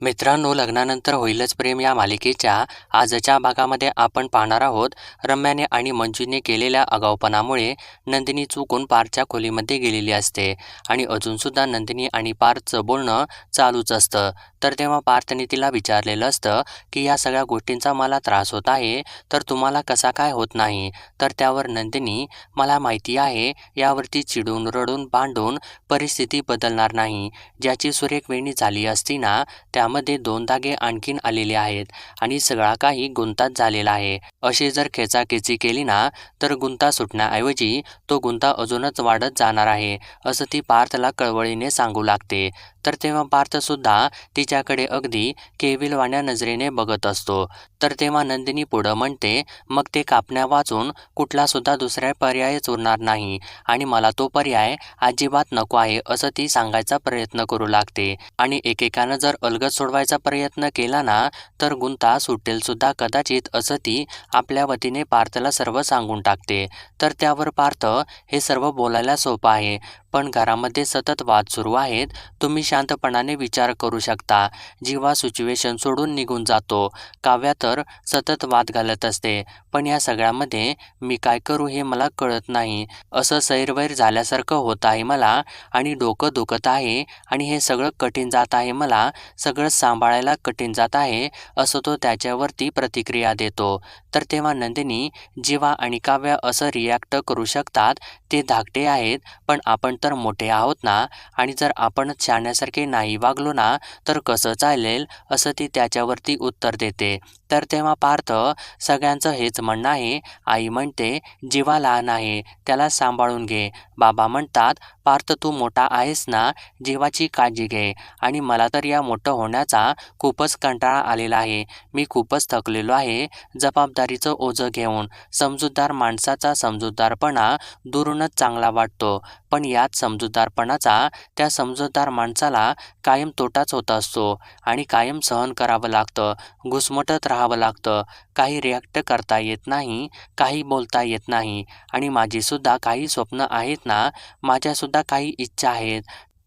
मित्रांनो लग्नानंतर होईलच प्रेम या मालिकेच्या. आजच्या भागामध्ये आपण पाहणार आहोत रम्याने आणि मंजूने केलेल्या आगाऊपणामुळे नंदिनी चुकून पारच्या खोलीमध्ये गेलेली असते. आणि अजूनसुद्धा नंदिनी आणि पारचं बोलणं चालूच असतं. तर तेव्हा पार्थने तिला विचारलेलं असतं की या सगळ्या गोष्टींचा मला त्रास होत आहे तर तुम्हाला कसा काय होत नाही? तर त्यावर नंदिनी मला माहिती आहे यावरती चिडून रडून भांडून परिस्थिती बदलणार नाही. ज्याची सुरेख वेणी झाली असती ना त्यामध्ये दोन धागे आणखीन आलेले आहेत आणि सगळा काही गुंताच झालेला आहे. अशी जर खेचाखेची केली ना तर गुंता सुटण्याऐवजी तो गुंता अजूनच वाढत जाणार आहे असं ती पार्थला कळवळीने सांगू लागते. तर तेव्हा पार्थसुद्धा तिच्याकडे अगदी केविलवाण्या नजरेने बघत असतो. तर तेव्हा नंदिनी पुढं म्हणते मग ते कापण्या वाचून कुठलासुद्धा दुसरा पर्यायच उरणार नाही आणि मला तो पर्याय अजिबात नको आहे असं ती सांगायचा प्रयत्न करू लागते. आणि एकेकानं जर अलगद सोडवायचा प्रयत्न केला ना तर गुंता सुटेल सुद्धा कदाचित असं ती आपल्या वतीने पार्थला सर्व सांगून टाकते. तर त्यावर पार्थ हे सर्व बोलायला सोपं आहे पण घरामध्ये सतत वाद सुरू आहेत तुम्ही शांतपणाने विचार करू शकता. जेव्हा सिच्युएशन सोडून निघून जातो. काव्या तर सतत वाद घालत असते. पण या सगळ्यामध्ये मी काय करू हे मला कळत नाही. असं सैरवैर झाल्यासारखं होत आहे मला आणि डोकं दुखत आहे आणि हे सगळं कठीण जात आहे मला. सगळं सांभाळायला कठीण जात आहे असं तो त्याच्यावरती प्रतिक्रिया देतो. तर तेव्हा नंदिनी जीवा आणि काव्या असं रिॲक्ट करू शकतात ते धाकटे आहेत पण आपण तर मोठे आहोत ना? आणि जर आपण शाण्यासारखे नाही वागलो ना तर कसं चालेल असं ती त्याच्यावरती उत्तर देते. तर तेव्हा पार्थ सगळ्यांचं हेच म्हणणं आहे. आई म्हणते जीवा लहान आहे त्याला सांभाळून घे. बाबा म्हणतात पार्थ तू मोठा आहेस ना जीवाची काळजी घे. आणि मला तर या मोठं होण्याचा खूपच कंटाळा आलेला आहे. मी खूपच थकलेलो आहे जबाबदारीचं ओझं घेऊन. समजूतदार माणसाचा समजूतदारपणा दुरूनच चांगला वाटतो. पण यात समजूतदारपणाचा त्या समजूतदार माणसाला कायम तोटाच होत असतो आणि कायम सहन करावं लागतं. घुसमटत राहावं लागतं. काही रिॲक्ट करता येत नाही काही बोलता येत नाही. आणि माझीसुद्धा काही स्वप्न आहेत ना माझ्यासुद्धा काही इच्छा आहेत.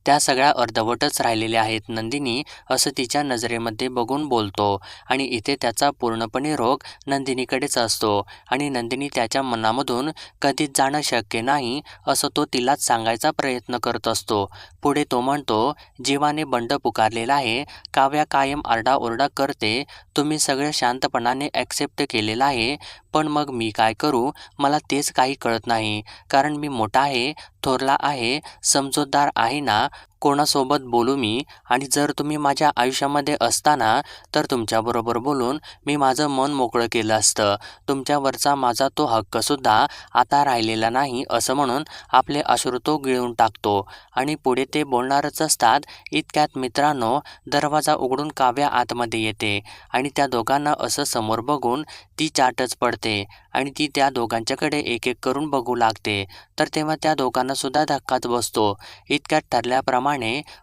त्या सगळ्या अर्धवटच राहिलेल्या आहेत नंदिनी असं तिच्या नजरेमध्ये बघून बोलतो. आणि इथे त्याचा पूर्णपणे रोग नंदिनीकडेच असतो. आणि नंदिनी त्याच्या मनामधून कधीच जाणं शक्य नाही असं तो तिलाच सांगायचा प्रयत्न करत असतो. पुढे तो म्हणतो जीवाने बंड पुकारलेला आहे. काव्या कायम आरडाओरडा करते. तुम्ही सगळं शांतपणाने ॲक्सेप्ट केलेलं आहे. पण मग मी काय करू? मला तेच काही कळत नाही. कारण मी मोठा आहे थोरला आहे समजूतदार आहे ना? कोणासोबत बोलू मी? आणि जर तुम्ही माझ्या आयुष्यामध्ये असताना तर तुमच्याबरोबर बोलून मी माझं मन मोकळं केलं असतं. तुमच्यावरचा माझा तो हक्कसुद्धा आता राहिलेला नाही असं म्हणून आपले अश्रू तो गिळून टाकतो. आणि पुढे ते बोलणारच असतात. इतक्यात मित्रांनो दरवाजा उघडून काव्या आतमध्ये येते. आणि त्या दोघांना असं समोर बघून ती चाटच पडते. आणि ती त्या दोघांच्याकडे एक एक करून बघू लागते. तर तेव्हा त्या दोघांनासुद्धा धक्काच बसतो. इतक्यात ठरल्याप्रमाणे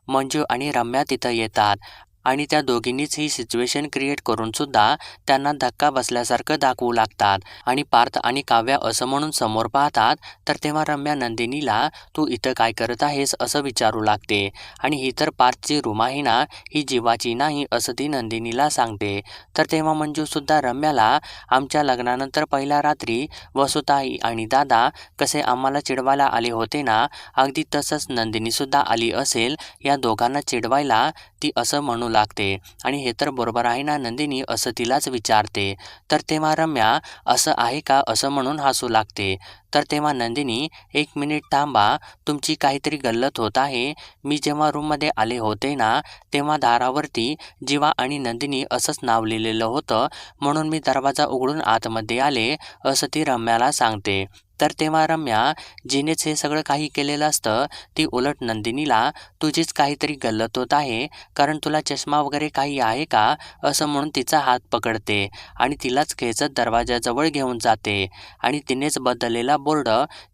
मंजू आणि रम्या तिथं येतात. आणि त्या दोघींनीच ही सिच्युएशन क्रिएट करूनसुद्धा त्यांना धक्का बसल्यासारखं दाखवू लागतात. आणि पार्थ आणि काव्या असं म्हणून समोर पाहतात तर तेव्हा रम्या नंदिनीला तू इथं काय करत आहेस? असं विचारू लागते. आणि ही तर पार्थची रूम आहे ना ही जीवाची नाही असं ती नंदिनीला सांगते. तर तेव्हा मंजूसुद्धा रम्याला आमच्या लग्नानंतर पहिल्या रात्री वसुताई आणि दादा कसे आम्हाला चिडवायला आले होते ना अगदी तसंच नंदिनीसुद्धा आली असेल या दोघांना चिडवायला ती असं म्हणू लागते. आणि हे तर बरोबर आहे ना नंदिनी? असं तिलाच विचारते. तर तेव्हा रम्या असं आहे का? असं म्हणून हसू लागते. तर तेव्हा नंदिनी एक मिनिट थांबा. तुमची काहीतरी गल्लत होत आहे. मी जेव्हा रूममध्ये आले होते ना तेव्हा दारावरती जीवा आणि नंदिनी असंच नाव लिहिलेलं होतं. म्हणून मी दरवाजा उघडून आतमध्ये आले असं ती रम्याला सांगते. तर तेव्हा रम्या जिनेच हे सगळं काही केलेलं असतं ती उलट नंदिनीला तुझीच काहीतरी गल्लत होत आहे कारण तुला चष्मा वगैरे काही आहे का? असं म्हणून तिचा हात पकडते आणि तिलाच खेचत दरवाजाजवळ घेऊन जाते आणि तिनेच बदललेला बोर्ड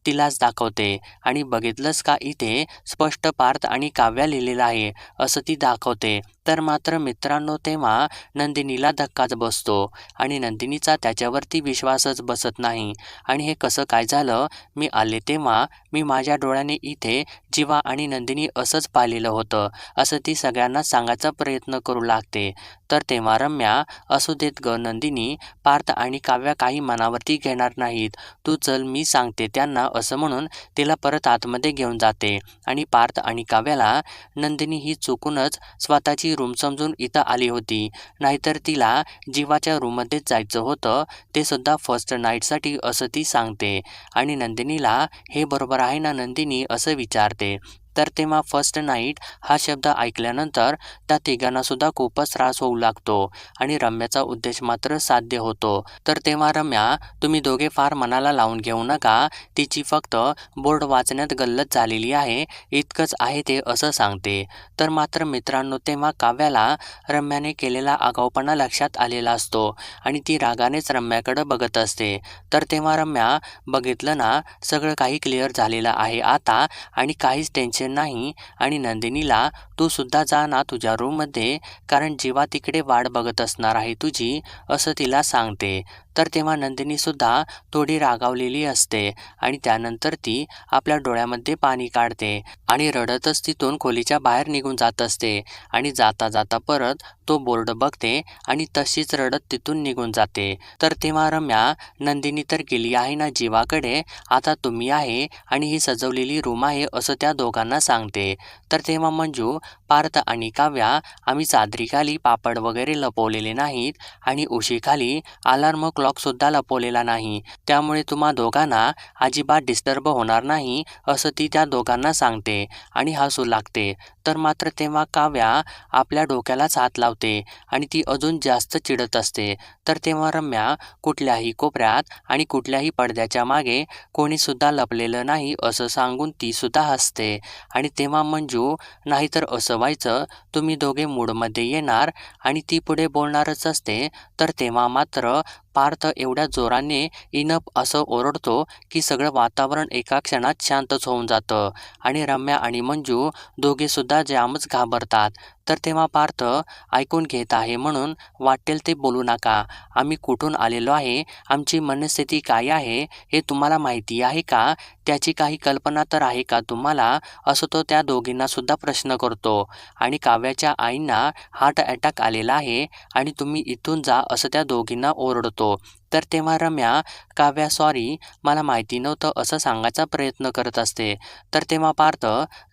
तिलाच दाखवते आणि बघितलंस का इथे? स्पष्ट पार्थ आणि काव्या लिहिलेलं आहे असं ती दाखवते तर मात्र मित्रांनो तेव्हा नंदिनीला धक्काच बसतो आणि नंदिनीचा त्याच्यावरती विश्वासच बसत नाही. आणि हे कसं काय झालं? मी आले तेव्हा मी माझ्या डोळ्याने इथे जीवा आणि नंदिनी असंच पाहिलेलं होतं असं ती सगळ्यांना सांगायचा प्रयत्न करू लागते. तर तेव्हा रम्या असू देत ग नंदिनी पार्थ आणि काव्या काही मनावरती घेणार नाहीत. तू चल मी सांगते त्यांना असं म्हणून तिला परत आतमध्ये घेऊन जाते. आणि पार्थ आणि काव्याला नंदिनी ही चुकूनच स्वतःची ती रूम समजून इथं आली होती. नाहीतर तिला जीवाच्या रूममध्येच जायचं होतं ते सुद्धा फर्स्ट नाईटसाठी असं ती सांगते. आणि नंदिनीला हे बरोबर आहे ना नंदिनी? असं विचारते. तर तेव्हा फर्स्ट नाईट हा शब्द ऐकल्यानंतर त्या तिघांनासुद्धा खूपच त्रास होऊ लागतो आणि रम्याचा उद्देश मात्र साध्य होतो. तर तेव्हा रम्या तुम्ही दोघे फार मनाला लावून घेऊ नका. तिची फक्त बोर्ड वाचण्यात गल्लत झालेली आहे. इतकंच आहे ते असं सांगते. तर मात्र मित्रांनो तेव्हा काव्याला रम्याने केलेला आगाऊपणा लक्षात आलेला असतो आणि ती रागानेच रम्याकडं बघत असते. तर तेव्हा रम्या बघितलं ना सगळं काही क्लिअर झालेलं आहे आता आणि काहीच टेन्शन नाही आणि नंदिनीला तू सुद्धा जा ना तुझ्या रूममध्ये कारण जेव्हा तिकडे वाट बघत असणार आहे तुझी असं तिला सांगते. तर तेव्हा नंदिनीसुद्धा थोडी रागावलेली असते आणि त्यानंतर ती आपल्या डोळ्यामध्ये पाणी काढते आणि रडतच तिथून खोलीच्या बाहेर निघून जात असते आणि जाता जाता परत तो बोर्ड बघते आणि तशीच रडत तिथून निघून जाते. तर तेव्हा रम्या नंदिनी तर गेली आहे ना जीवाकडे आता तुम्ही आहे आणि ही सजवलेली रूम आहे असं त्या दोघांना सांगते. तर तेव्हा मंजू पार्थ आणि काव्या आम्ही चादरीखाली पापड वगैरे लपवलेले नाहीत आणि उशीखाली अलार्म क्लॉकसुद्धा लपवलेला नाही. त्यामुळे तुम्हा दोघांना अजिबात डिस्टर्ब होणार नाही असं ती त्या दोघांना सांगते आणि हसू लागते. तर मात्र तेव्हा काव्या आपल्या डोक्यालाच हात लावते आणि ती अजून जास्त चिडत असते. तर तेव्हा रम्या कुठल्याही कोपऱ्यात आणि कुठल्याही पडद्याच्या मागे कोणीसुद्धा लपलेलं नाही असं सांगून तीसुद्धा हसते. आणि तेव्हा मंजू नाहीतर असं व्हायचं तुम्ही दोघे मूडमध्ये येणार आणि ती पुढे बोलणारच असते. तर तेव्हा मात्र पार अर्थ एवढ्या जोराने इनप असं ओरडतो की सगळं वातावरण एका क्षणात शांतच होऊन जातं. आणि रम्या आणि मंजू दोघेसुद्धा जामच घाबरतात. तर तेव्हा पार्थ ऐकून घेत आहे म्हणून वाटेल ते बोलू नका. आम्ही कुठून आलेलो आहे? आमची मनस्थिती काय आहे? हे तुम्हाला माहिती आहे का? त्याची काही कल्पना तर आहे का तुम्हाला? असं तो त्या दोघींनासुद्धा प्रश्न करतो. आणि काव्याच्या आईंना हार्ट अटॅक आलेला आहे आणि तुम्ही इथून जा असं त्या दोघींना ओरडतो. तर तेव्हा रम्या काव्या सॉरी मला माहिती नव्हतं असं सांगायचा प्रयत्न करत असते. तर तेव्हा पार्थ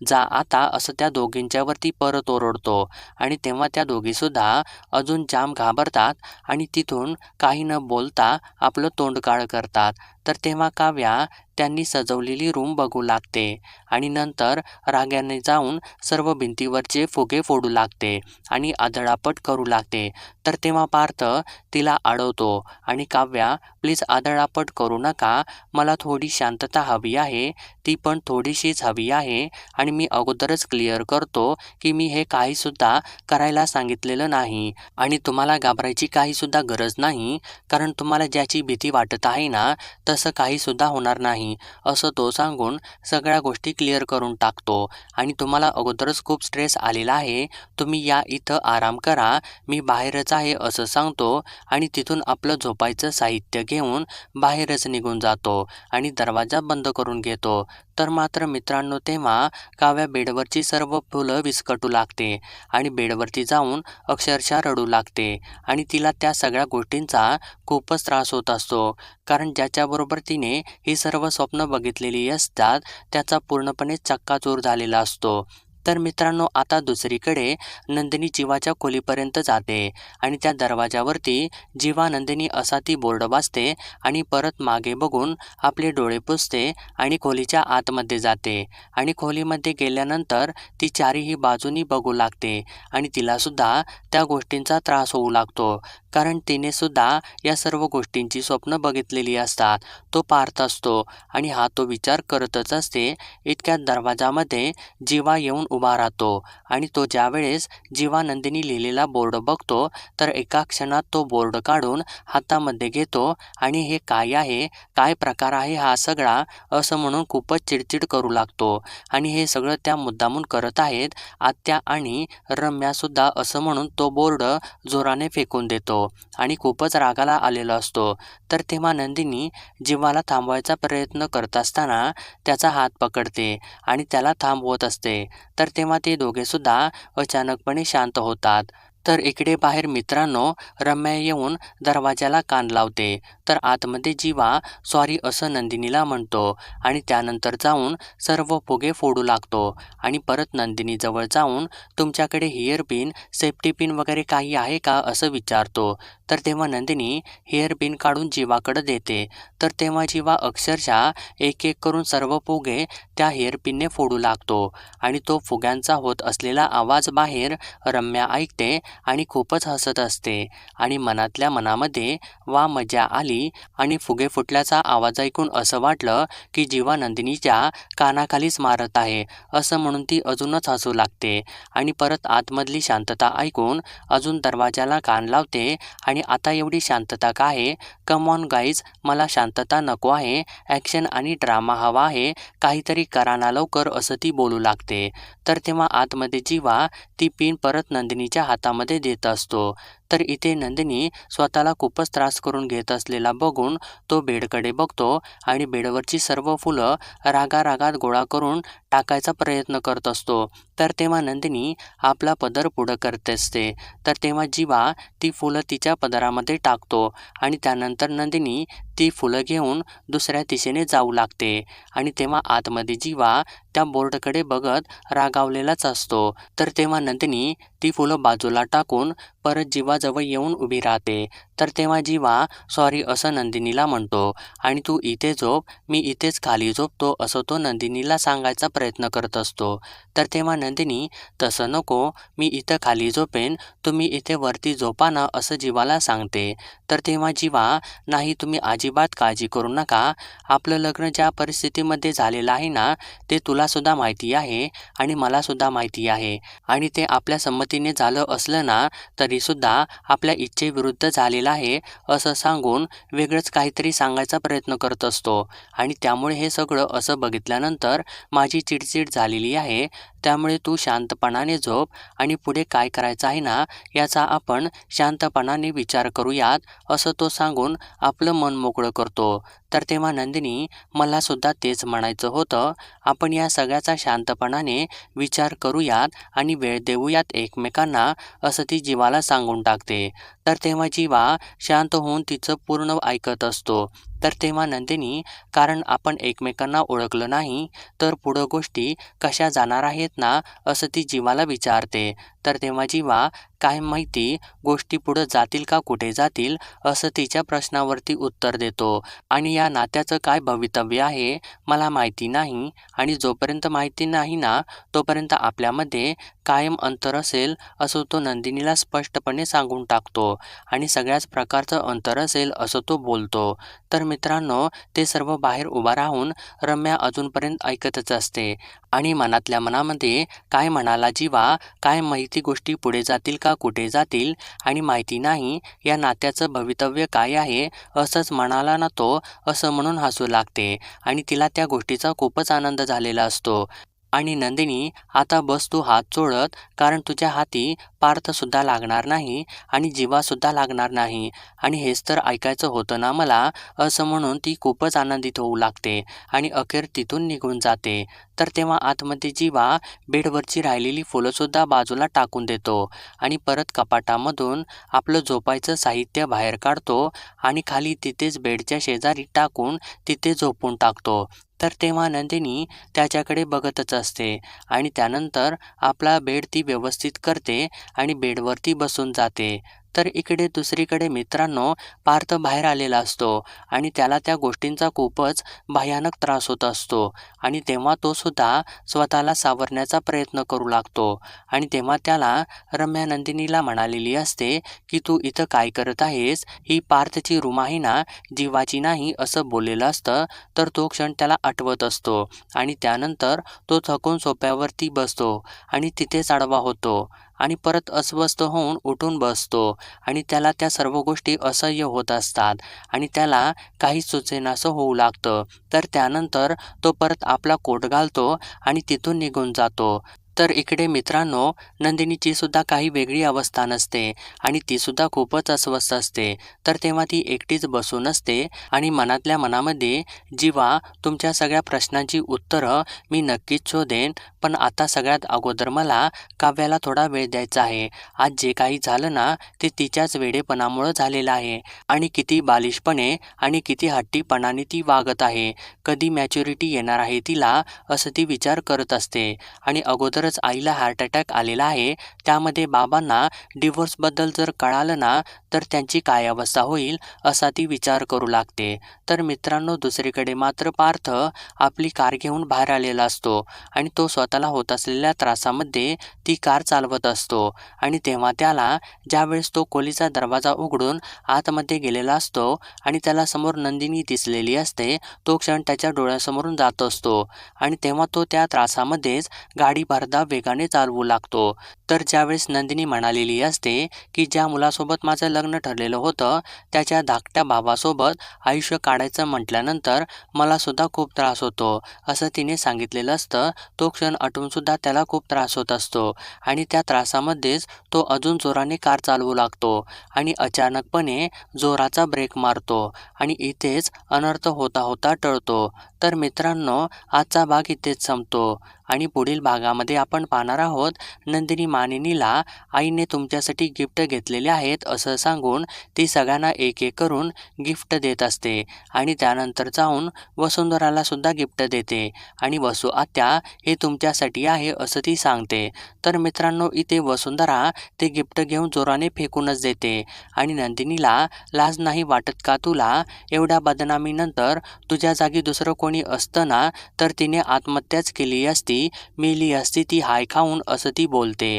जा आता असं त्या दोघींच्यावरती परत ओरडतो. आणि तेव्हा त्या दोघीसुद्धा अजून जाम घाबरतात आणि तिथून काही न बोलता आपलं तोंडकाळ करतात. तर तेव्हा काव्या त्यांनी सजवलेली रूम बघू लागते आणि नंतर राग्याने जाऊन सर्व भिंतीवरचे फुगे फोडू लागते आणि आदळापट करू लागते. तर तेव्हा पार्थ तिला अडवतो आणि काव्या प्लीज आदळापट करू नका. मला थोडी शांतता हवी आहे. ती पण थोडीशीच हवी आहे. आणि मी अगोदरच क्लिअर करतो की मी हे काहीसुद्धा करायला सांगितलेलं नाही. आणि तुम्हाला घाबरायची काहीसुद्धा गरज नाही. कारण तुम्हाला ज्याची भीती वाटत आहे ना तसं काहीसुद्धा होणार नाही. असं तो सांगून सगळ्या गोष्टी क्लिअर करून टाकतो. आणि तुम्हाला अगोदरच खूप स्ट्रेस आलेला आहे. तुम्ही या इथं आराम करा. मी बाहेरच आहे असं सांगतो. आणि तिथून आपलं झोपायचं साहित्य घेऊन बाहेरच निघून जातो आणि दरवाजा बंद करून घेतो. तर मात्र मित्रांनो तेव्हा काव्या बेडवरची सर्व फुलं विस्कटू लागते आणि बेडवरती जाऊन अक्षरशः रडू लागते आणि तिला त्या सगळ्या गोष्टींचा खूपच त्रास होत असतो. कारण ज्याच्याबरोबर तिने ही सर्व स्वप्न बघितलेली असतात त्याचा पूर्णपणे चक्काचूर झालेला असतो. तर मित्रांनो आता दुसरीकडे नंदिनी जीवाच्या खोलीपर्यंत जाते आणि त्या दरवाजावरती जीवा नंदिनी असा ती बोर्ड वाचते आणि परत मागे बघून आपले डोळे पुसते आणि खोलीच्या आतमध्ये जाते. आणि खोलीमध्ये गेल्यानंतर ती चारीही बाजूनी बघू लागते आणि तिलासुद्धा त्या गोष्टींचा त्रास होऊ लागतो. कारण तिने सुद्धा या सर्व गोष्टींची स्वप्न बघितलेली असतात. तो पार्थ असतो आणि हा तो विचार करतच असते. इतक्यात दरवाजामध्ये जीवा येऊन उभा राहतो आणि तो ज्यावेळेस जीवा नंदिनी लिहिलेला बोर्ड बघतो तर एका क्षणात तो बोर्ड काढून हातामध्ये घेतो आणि हे काय आहे काय प्रकार आहे हा सगळा असं म्हणून खूपच चिडचिड करू लागतो. आणि हे सगळं त्या मुद्दामून करत आहेत आत्या आणि रम्यासुद्धा असं म्हणून तो बोर्ड जोराने फेकून देतो आणि खूपच रागाला आलेला असतो. तर तेव्हा नंदिनी जीवाला थांबवायचा प्रयत्न करत असताना त्याचा हात पकडते आणि त्याला थांबवत असते. तर तेव्हा ते दोघेसुद्धा अचानकपणे शांत होतात. तर इकडे बाहेर मित्रांनो रम्या येऊन दरवाजाला कान लावते. तर आतमध्ये जीवा सॉरी असं नंदिनीला म्हणतो आणि त्यानंतर जाऊन सर्व फुगे फोडू लागतो. आणि परत नंदिनीजवळ जाऊन तुमच्याकडे हेअर पिन सेफ्टी पिन वगैरे काही आहे का? असं विचारतो. तर तेव्हा नंदिनी हेअरपिन काढून जीवाकडं देते. तर तेव्हा जीवा अक्षरशः एक एक करून सर्व फुगे त्या हेअरपिनने फोडू लागतो आणि तो फुग्यांचा होत असलेला आवाज बाहेर रम्या ऐकते आणि खूपच हसत असते आणि मनातल्या मनामध्ये वा मजा आली आणि फुगे फुटल्याचा आवाज ऐकून असं वाटलं की जीवा नंदिनीच्या कानाखालीच मारत आहे असं म्हणून ती अजूनच हसू लागते आणि परत आतमधली शांतता ऐकून अजून दरवाजाला कान लावते आणि आता एवढी शांतता का आहे? कम ऑन गाईज मला शांतता नको आहे. ॲक्शन आणि ड्रामा हवा आहे. काहीतरी करा ना लवकर असं ती बोलू लागते. तर तेव्हा आतमध्ये जीवा ती पिन परत नंदिनीच्या हातामध्ये देत असतो. तर इथे नंदिनी स्वतःला खूपच त्रास करून घेत असलेला बघून तो बेडकडे बघतो आणि बेडवरची सर्व फुलं रागा रागात गोळा करून टाकायचा प्रयत्न करत असतो. तर तेव्हा नंदिनी आपला पदर पुढं करत असते. तर तेव्हा जीवा ती फुलं तिच्या पदरामध्ये टाकतो आणि त्यानंतर नंदिनी ती फुलं घेऊन दुसऱ्या दिशेने जाऊ लागते. आणि तेव्हा आतमध्ये जीवा त्या बोर्डकडे बघत रागावलेलाच असतो. तर तेव्हा नंदिनी ती फुलं बाजूला टाकून परत जीवाजवळ येऊन उभी राहते. तर तेव्हा जीवा सॉरी असं नंदिनीला म्हणतो. आणि तू इथे झोप मी इथेच खाली झोपतो असं तो नंदिनीला सांगायचा प्रयत्न करत असतो. तर तेव्हा नंदिनी तसं नको मी इथं खाली झोपेन तुम्ही इथे वरती झोपा ना असं जीवाला सांगते. तर तेव्हा जीवा नाही तुम्ही आजी अजिबात काळजी करू नका. आपलं लग्न ज्या परिस्थितीमध्ये झालेलं आहे ना ते तुलासुद्धा माहिती आहे आणि मलासुद्धा माहिती आहे. आणि ते आपल्या संमतीने झालं असलं ना तरीसुद्धा आपल्या इच्छेविरुद्ध झालेलं आहे असं सांगून वेगळंच काहीतरी सांगायचा प्रयत्न करत असतो. आणि त्यामुळे हे सगळं असं बघितल्यानंतर माझी चिडचिड झालेली आहे. त्यामुळे तू शांतपणाने झोप आणि पुढे काय करायचं आहे ना याचा आपण शांतपणाने विचार करूयात असं तो सांगून आपलं मन मोकळं करतो. तर तेव्हा नंदिनी मलासुद्धा तेच म्हणायचं होतं. आपण या सगळ्याचा शांतपणाने विचार करूयात आणि वेळ देऊयात एकमेकांना असं ती जीवाला सांगून टाकते. तर तेव्हा जीवा शांत होऊन तिचं पूर्ण ऐकत असतो. तर तेव्हा नंदिनी कारण आपण एकमेकांना ओळखलं नाही तर पुढं गोष्टी कशा जाणार आहेत ना? असं ती जीवाला विचारते. तर तेव्हा जीवा काय माहिती गोष्टी पुढं जातील का कुठे जातील असं तिच्या प्रश्नावरती उत्तर देतो. आणि या नात्याचं काय भवितव्य आहे मला माहिती नाही. आणि जोपर्यंत माहिती नाही ना तोपर्यंत आपल्यामध्ये कायम अंतर असेल असं तो नंदिनीला स्पष्टपणे सांगून टाकतो. आणि सगळ्याच प्रकारचं अंतर असेल असं तो बोलतो. तर मित्रांनो ते सर्व बाहेर उभा राहून रम्या अजूनपर्यंत ऐकतच असते. आणि मनातल्या मनामध्ये काय म्हणाला जीवा? काय माहिती गोष्टी पुढे जातील का? कुठे जातील आणि माहिती नाही या नात्याचं भवितव्य काय आहे असंच म्हणाला ना तो असं म्हणून हसू लागते. आणि तिला त्या गोष्टीचा खूपच आनंद झालेला असतो. आणि नंदिनी आता बस तू हात चोळत कारण तुझ्या हाती पार्थसुद्धा लागणार नाही आणि जीवासुद्धा लागणार नाही. आणि हेच तर ऐकायचं होतं ना मला असं म्हणून ती खूपच आनंदित होऊ लागते आणि अखेर तिथून निघून जाते. तर तेव्हा आतमध्ये जीवा बेडवरची राहिलेली फुलंसुद्धा बाजूला टाकून देतो आणि परत कपाटामधून आपलं झोपायचं साहित्य बाहेर काढतो आणि खाली तिथेच बेडच्या शेजारी टाकून तिथे झोपून टाकतो. तर तेव्हा नंदिनी त्याच्याकडे बघतच असते आणि त्यानंतर आपला बेड ती व्यवस्थित करते आणि बेडवरती बसून जाते. तर इकडे दुसरीकडे मित्रांनो पार्थ बाहेर आलेला असतो आणि त्याला त्या गोष्टींचा खूपच भयानक त्रास होत असतो. आणि तेव्हा तो सुद्धा स्वतःला सावरण्याचा प्रयत्न करू लागतो. आणि तेव्हा त्याला रम्या नंदिनीला म्हणालेली असते की तू इथं काय करत आहेस? ही पार्थची रूम आहे ना? जीवाची नाही? असं बोललेलं असतं. तर तो क्षण त्याला आठवत असतो. आणि त्यानंतर तो थकून सोप्यावरती बसतो आणि तिथेच आडवा होतो. आणि परत अस्वस्थ होऊन उठून बसतो. आणि त्याला त्या सर्व गोष्टी असह्य होत असतात. आणि त्याला काही सुचेनासं होऊ लागतं. तर त्यानंतर तो परत आपला कोट घालतो आणि तिथून निघून जातो. तर इकडे मित्रांनो नंदिनीची सुद्धा काही वेगळी अवस्था नसते आणि ती सुद्धा खूपच अस्वस्थ असते. तर तेव्हा ती एकटीच बसून असते आणि मनातल्या मनामध्ये जीवा तुमच्या सगळ्या प्रश्नांची उत्तरं मी नक्कीच शोधेन पण आता सगळ्यात अगोदर मला काव्याला थोडा वेळ द्यायचा आहे. आज जे काही झालं ना ते तिच्याच वेडेपणामुळं झालेलं आहे आणि किती बालिशपणे आणि किती हट्टीपणाने ती वागत आहे. कधी मॅच्युरिटी येणार आहे तिला असं ती विचार करत असते आणि अगोदर लवकरच आईला हार्ट अटॅक आलेला आहे. त्यामध्ये बाबांना डिवोर्सबद्दल जर कळालं ना तर त्यांची काय अवस्था होईल असा ती विचार करू लागते. तर मित्रांनो दुसरीकडे मात्र पार्थ आपली कार घेऊन बाहेर आलेला असतो आणि तो स्वतःला होत असलेल्या त्रासामध्ये ती कार चालवत असतो. आणि तेव्हा त्याला ज्यावेळेस तो खोलीचा दरवाजा उघडून आतमध्ये गेलेला असतो आणि त्याला समोर नंदिनी दिसलेली असते तो क्षण त्याच्या डोळ्यासमोरून जात असतो. आणि तेव्हा तो त्या त्रासामध्येच गाडी भरदा वेगाने चालवू लागतो. तर ज्यावेळेस नंदिनी म्हणालेली असते की ज्या मुलासोबत माझं लग्न ठरलेलं होतं त्याच्या धाकट्या भावासोबत आयुष्य काढायचं म्हटल्यानंतर मला सुद्धा खूप त्रास होतो. असं तिने सांगितलेलं असतं तो क्षण आठवूनसुद्धा त्याला खूप त्रास होत असतो. आणि त्या त्रासामध्येच तो अजून जोराने कार चालवू लागतो आणि अचानकपणे जोराचा ब्रेक मारतो आणि इथेच अनर्थ होता होता टळतो. तर मित्रांनो आजचा भाग इथेच संपतो. आणि पुढील भागामध्ये आपण पाहणार आहोत नंदिनी मानिनीला आईने तुमच्यासाठी गिफ्ट घेतलेले आहेत असं सांगून ती सगळ्यांना एक एक करून गिफ्ट देत असते. आणि त्यानंतर जाऊन वसुंधराला सुद्धा गिफ्ट देते. आणि वसु आत्या हे तुमच्यासाठी आहे असं ती सांगते. तर मित्रांनो इथे वसुंधरा ते गिफ्ट घेऊन जोराने फेकूनच देते. आणि नंदिनीला लाज नाही वाटत का तुला? एवढ्या बदनामीनंतर तुझ्या जागी दुसरं कोण कोणी असतं ना तर तिने आत्महत्याच केली असती मेली असती ती हाय खाऊन असं ती बोलते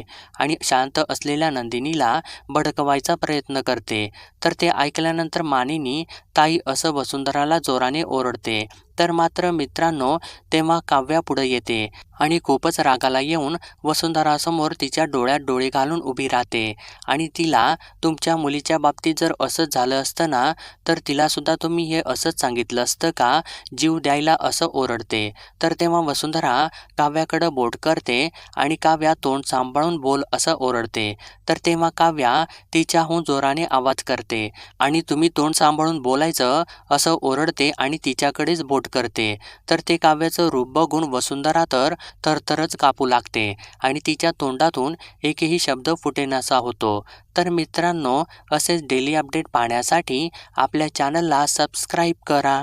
आणि शांत असलेल्या नंदिनीला भडकवायचा प्रयत्न करते. तर ते ऐकल्यानंतर मानिनी ताई असं वसुंधराला जोराने ओरडते. तर मात्र मित्रांनो तेव्हा काव्या पुढे येते आणि खूपच रागाला येऊन वसुंधरासमोर तिच्या डोळ्यात डोळे घालून उभी राहते. आणि तिला तुमच्या मुलीच्या बाबतीत जर असंच झालं असतं ना तर तिलासुद्धा तुम्ही हे असंच सांगितलं असतं का? जीव द्यायला असं ओरडते. तर तेव्हा वसुंधरा काव्याकडं बोट करते आणि काव्या तोंड सांभाळून बोल असं ओरडते. तर तेव्हा काव्या तिच्याहून जोराने आवाज करते आणि तुम्ही तोंड सांभाळून बोलायचं असं ओरडते आणि तिच्याकडेच बोट करते. तर ते काव्याचं रूप बघून वसुंधरा तर थरथरच कापू लागते आणि तिच्या तोंडातून एकही शब्द फुटेनासा होतो. तर मित्रांनो असेच डेली अपडेट पाहण्यासाठी आपल्या चॅनलला सबस्क्राईब करा.